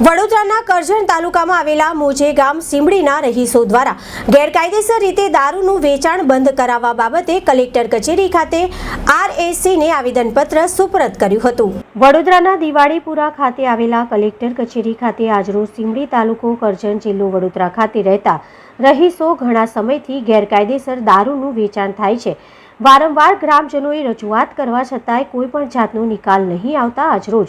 વડોદરાના કરજણ તાલુકામાં આવેલા મોજે ગામ સીમડીના રહીશો દ્વારા ગેરકાયદેસર રીતે દારૂનું વેચાણ બંધ કરાવવા બાબતે કલેક્ટર કચેરી ખાતે આરએસસીને આવેદનપત્ર સુપરત કર્યું હતું. વડોદરાના દિવાળીપુરા ખાતે આવેલા કલેક્ટર કચેરી ખાતે આજરોજ સીમડી તાલુકો કરજણ જિલ્લો વડોદરા ખાતે રહેતા રહીશો ઘણા સમયથી ગેરકાયદેસર દારૂનું વેચાણ થાય છે. વારંવાર ગ્રામજનોએ રજૂઆત કરવા છતાંય કોઈ પણ જાતનો નિકાલ નહીં આવતા આજરોજ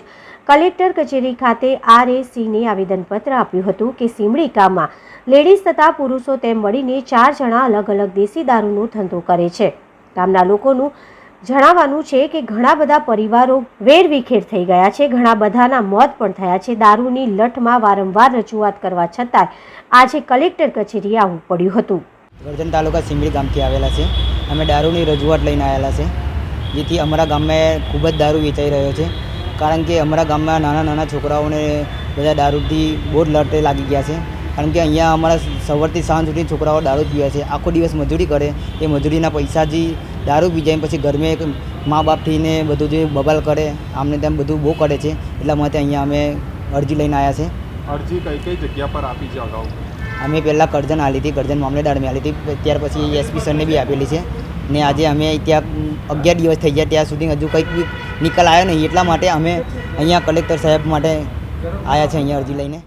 કલેક્ટર કચેરી ખાતે આરએસીને આવેદનપત્ર આપ્યું હતું કે સીમડી ગામમાં લેડીઝ તથા પુરુષો તેમ મળીને ચાર જણા અલગ અલગ દેશી દારૂનો ધંધો કરે છે. ગામના લોકોનું જણાવવાનું છે કે ઘણા બધા પરિવારો વેરવિખેર થઈ ગયા છે. ઘણા બધાના મોત પણ થયા છે. દારૂની લઠમાં વારંવાર રજૂઆત કરવા છતાંય આજે કલેક્ટર કચેરીએ આવવું પડ્યું હતું. ગરજન તાલુકા સિમડી ગામથી આવેલા છે. અમે દારૂની રજૂઆત લઈને આવેલા છે જેથી અમારા ગામમાં ખૂબ જ દારૂ વેચાઈ રહ્યો છે. કારણ કે અમારા ગામમાં નાના નાના છોકરાઓને બધા દારૂથી બહુ જ લટ લાગી ગયા છે. કારણ કે અહીંયા અમારા સવારથી સાંજ સુધી છોકરાઓ દારૂ પીવે છે. આખો દિવસ મજૂરી કરે એ મજૂરીના પૈસાથી દારૂ પી જાય પછી ઘરમે એક મા બાપથીને બધું જે બબાલ કરે આમને તેમ બધું બહુ કરે છે. એટલા માટે અહીંયા અમે અરજી લઈને આવ્યા છે. અરજી કઈ કઈ જગ્યા પર આપી છે અગાઉ? અમે પહેલાં કરજણ આલી હતી કરજણ મામલેદારને આલી હતી ત્યાર પછી એસપી સરને બી આપેલી છે. ને આજે અમે ત્યાં અગિયાર દિવસ થઈ ગયા ત્યાં સુધી હજુ કંઈક બી નિકાલ આવ્યો નહીં. એટલા માટે અમે અહીંયા કલેક્ટર સાહેબ માટે આવ્યા છે અહીંયા અરજી લઈને.